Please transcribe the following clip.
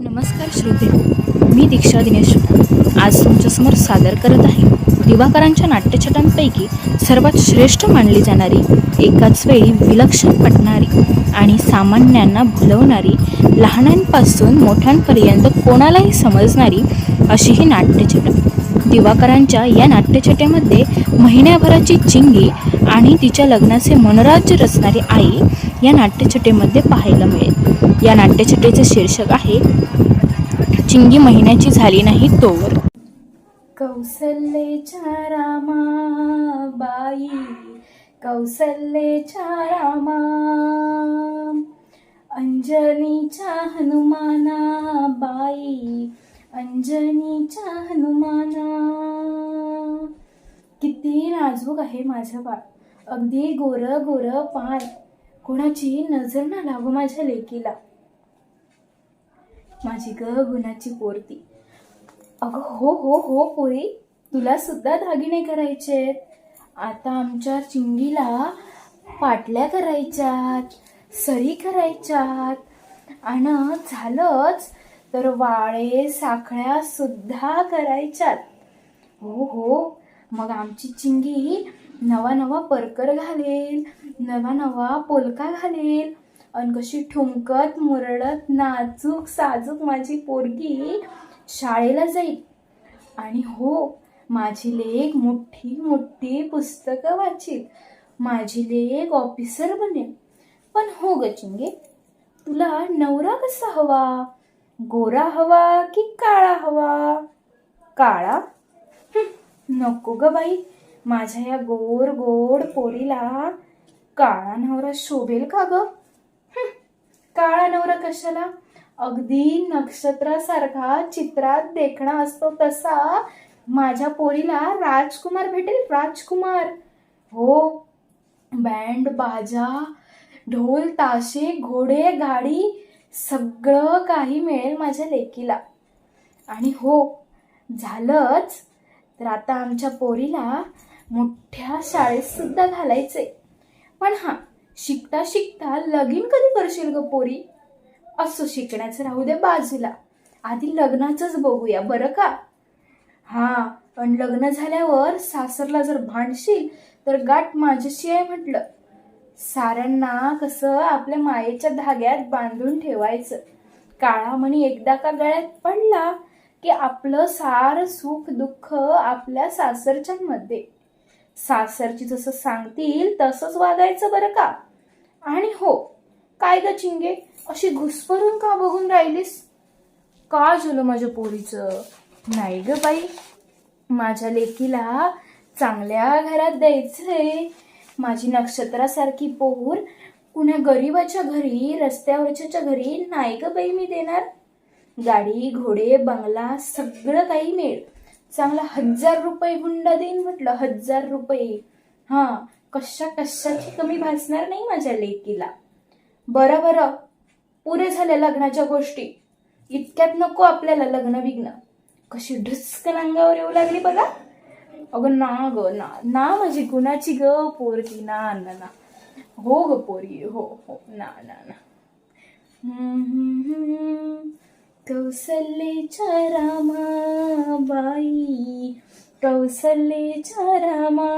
नमस्कार श्रोते मी दीक्षा दिनेश आज तुमच्यासमोर सादर करत आहे दिवाकरांच्या नाट्यछटांपैकी सर्वात श्रेष्ठ मानली जाणारी एकाच वेळी विलक्षण पटणारी आणि सामान्यांना भुलवणारी लहानांपासून मोठ्यांपर्यंत कोणालाही समजणारी अशी ही नाट्यछटा. दिवाकरांच्या या नाट्यछटेमध्ये महिन्याभराची चिंगी आणि तिच्या लग्नाचे मनोराज्य रचणारी आई या नाट्यछटेमध्ये पाहायला मिळेल. या नाट्यछटेचे शीर्षक आहे चिंगी महिन्याची झाली नाही तोवर. कौसल्येच्या रामा बाई कौसल्येच्या रामा अंजनीच्या हनुमाना बाई अंजनीच्या हनुमाना. किती नाजूक आहे माझं बाळ. अगदी गोर गोर पाय. कोणाची नजर ना लागू माझ्या लेकीला. माझी ग गुणाची पोरती अगं हो हो हो पोरी. तुला सुद्धा दागिने करायचे आता आमच्या चिंगीला पाटल्या करायच्यात सरी करायच्यात. आणि झालंच तर वाळे साखळ्या सुद्धा करायच्यात. हो हो. मग आमची चिंगी नवा नवा परकर घालेल नवा नवा पोलका घालेल. आणि कशी ठुमकत मुरडत नाजूक साजूक माझी पोरगी शाळेला जाईल. आणि हो माझी लेख मोठी मोठी पुस्तकं वाचील. माझी लेख ऑफिसर बनेल. पण हो ग चिंगे तुला नवरा कसा हवा? गोरा हवा की काळा हवा? काळा? नको ग बाई. माझ्या या गोर गोड पोरीला काळा नवरा शोभेल का ग? काळा नवरा कशाला? अगदी नक्षत्रासारखा चित्रात देखणा असतो तसा माझ्या पोरीला राजकुमार भेटेल राजकुमार. हो बँड बाजा ढोल ताशे घोडे गाडी सगळं काही मिळेल माझ्या लेकीला. आणि हो झालंच. तर आता आमच्या पोरीला मोठ्या शाळेत सुद्धा घालायचे पण हां शिकता शिकता लगीन कधी करशील ग पोरी? असं शिकण्याचं राहू दे बाजूला. आधी लग्नाचंच बघूया बरं का? हा पण लग्न झाल्यावर सासरला जर भांडशील तर गाठ माझ्याशी आहे म्हटलं. साऱ्यांना कसं आपल्या मायेच्या धाग्यात बांधून ठेवायचं. काळा म्हणी एकदा का गळ्यात पडला की आपलं सार सुख दुःख आपल्या सासरच्यांमध्ये. सासरची जसं सांगतील तसंच वागायचं बरं का? आणि हो काय ग चिंगे? अशी घुसभरून का बघून राहिलीस? का झालं माझ्या पोरीचं? नाही ग बाई. माझ्या लेकीला चांगल्या घरात द्यायचंय माझी नक्षत्रासारखी पोर कुण्या गरीबाच्या घरी रस्त्यावरच्या घरी नाही ग बाई मी देणार. गाडी घोडे बंगला सगळं काही मिळेल. चांगला हजार रुपये हुंडा देईन म्हटलं हजार रुपये. हा कशा कशाची कमी भासणार नाही माझ्या लेकीला. बरं बरं. पुरे झाल्या लग्नाच्या गोष्टी. इतक्यात नको आपल्याला लग्न विघ्न. कशी ढुसकन अंगावर येऊ लागली बघा. अगं ना ग ना ना माझी गुणाची ग पोरगी. ना ना ना. हो ग पोरगी. हो हो. ना ना ना. हम्म, हम्म, हम्म. कौसल्येच्या रामा बाई। कौसल्येच्या रामा